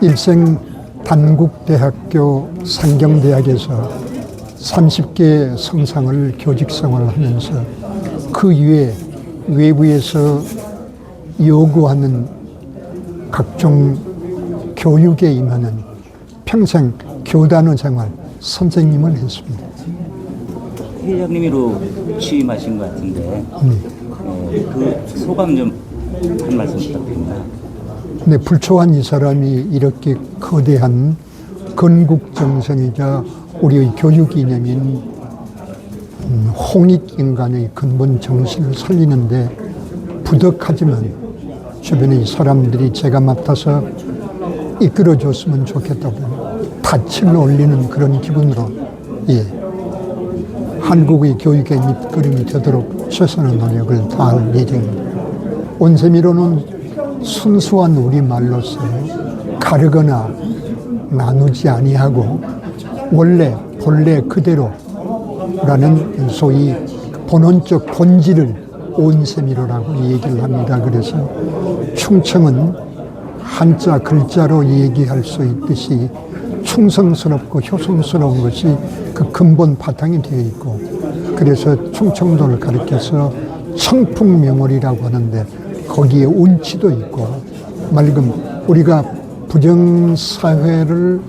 일생 단국대학교 상경대학에서 30개 성상을 교직생활을 하면서 그 이외에 외부에서 요구하는 각종 교육에 임하는 평생 교단의 생활 선생님을 했습니다. 회장님으로 취임하신 것 같은데 네. 어, 그 소감 좀 한 말씀 부탁드립니다. 근데 불초한 이 사람이 이렇게 거대한 건국 정성이자 우리의 교육 이념인 음, 홍익 인간의 근본 정신을 살리는데 부덕하지만 주변의 사람들이 제가 맡아서 이끌어줬으면 좋겠다고 닻을 올리는 그런 기분으로 예 한국의 교육의 밑거름이 되도록 최선의 노력을 다할 예정입니다. 온세미로는 순수한 우리말로서 가르거나 나누지 아니하고 원래 본래 그대로라는 소위 본원적 본질을 온세미로라고 얘기를 합니다. 그래서 충청은 한자 글자로 얘기할 수 있듯이 충성스럽고 효성스러운 것이 그 근본 바탕이 되어 있고 그래서 충청도를 가리켜서 청풍명월이라고 하는데 거기에 운치도 있고 맑음 우리가 부정사회를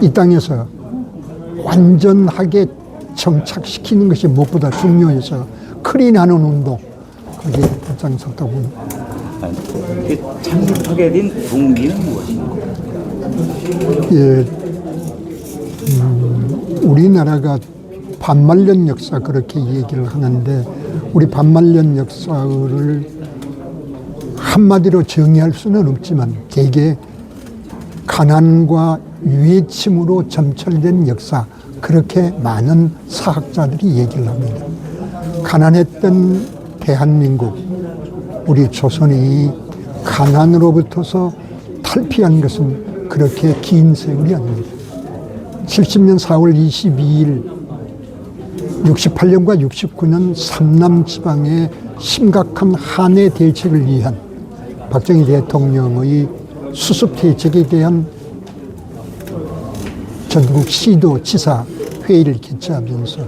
이 땅에서 완전하게 정착시키는 것이 무엇보다 중요해서 클린하는 운동 거기에 그 창립하게 된 동기는 무엇입니까? 예, 음, 우리나라가 반말년 역사 그렇게 얘기를 하는데 우리 반말년 역사를 한마디로 정의할 수는 없지만 대개 가난과 유해침으로 점철된 역사 그렇게 많은 사학자들이 얘기를 합니다. 가난했던 대한민국 우리 조선이 가난으로부터서 탈피한 것은 그렇게 긴 세월이 아닙니다. 70년 4월 22일 68년과 69년 삼남 지방의 심각한 한해 대책을 위한 박정희 대통령의 수습 대책에 대한 전국 시도 지사 회의를 개최하면서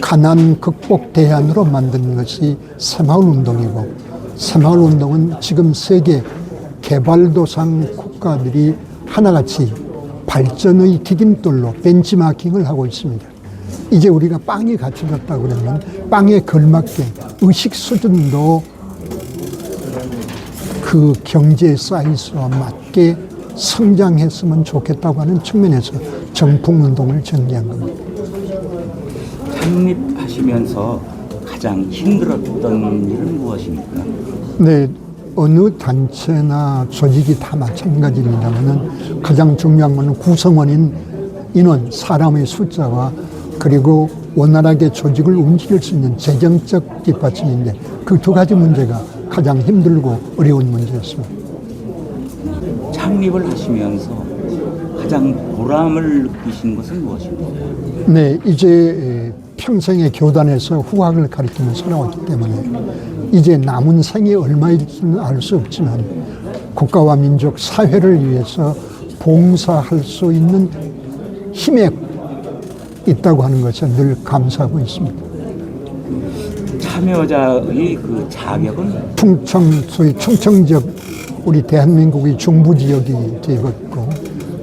가난 극복 대안으로 만든 것이 새마을 운동이고 새마을 운동은 지금 세계 개발도상 국가들이 하나같이 발전의 디딤돌로 벤치마킹을 하고 있습니다. 이제 우리가 빵이 갖춰졌다 그러면 빵에 걸맞게 의식 수준도 그 경제 사이즈와 맞게 성장했으면 좋겠다고 하는 측면에서 정풍운동을 전개한 겁니다. 창립하시면서 가장 힘들었던 일은 무엇입니까? 네, 어느 단체나 조직이 다 마찬가지입니다만은 가장 중요한 것은 구성원인 인원, 사람의 숫자와 그리고 원활하게 조직을 움직일 수 있는 재정적 뒷받침인데 그 두 가지 문제가 가장 힘들고 어려운 문제였습니다. 창립을 하시면서 가장 보람을 느끼시는 것은 무엇입니까? 네, 이제 평생의 교단에서 후학을 가르치며 살아왔기 때문에 이제 남은 생이 얼마일지는 알 수 없지만 국가와 민족, 사회를 위해서 봉사할 수 있는 힘에 있다고 하는 것에 늘 감사하고 있습니다. 참여자의 그 자격은 충청, 소위 충청 지역, 우리 대한민국의 중부 지역이 되었고,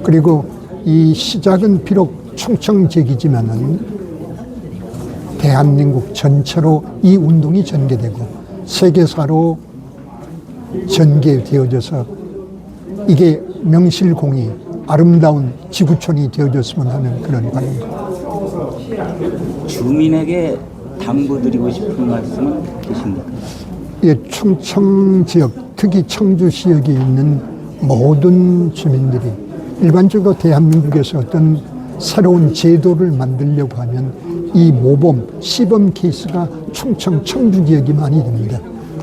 그리고 이 시작은 비록 충청 지역이지만은 대한민국 전체로 이 운동이 전개되고 세계사로 전개되어져서 이게 명실공히 아름다운 지구촌이 되어졌으면 하는 그런 바람입니다. 주민에게 당부드리고 싶은 말씀은 계십니까? 예, 충청 지역, 특히 청주 지역에 있는 모든 주민들이 일반적으로 대한민국에서 어떤 새로운 제도를 만들려고 하면 이 모범, 시범 케이스가 충청, 청주 지역이 많이 됩니다.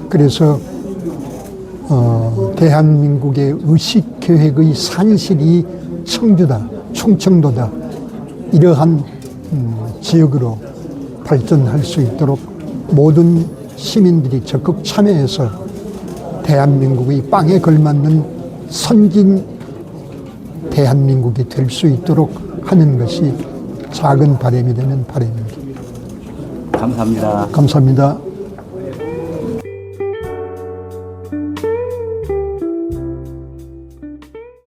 그래서 어, 대한민국의 의식 계획의 산실이 청주다, 충청도다 이러한 음, 지역으로 발전할 수 있도록 모든 시민들이 적극 참여해서 대한민국의 빵에 걸맞는 선진 대한민국이 될 수 있도록 하는 것이 작은 바람이 되는 바람입니다. 감사합니다. 감사합니다.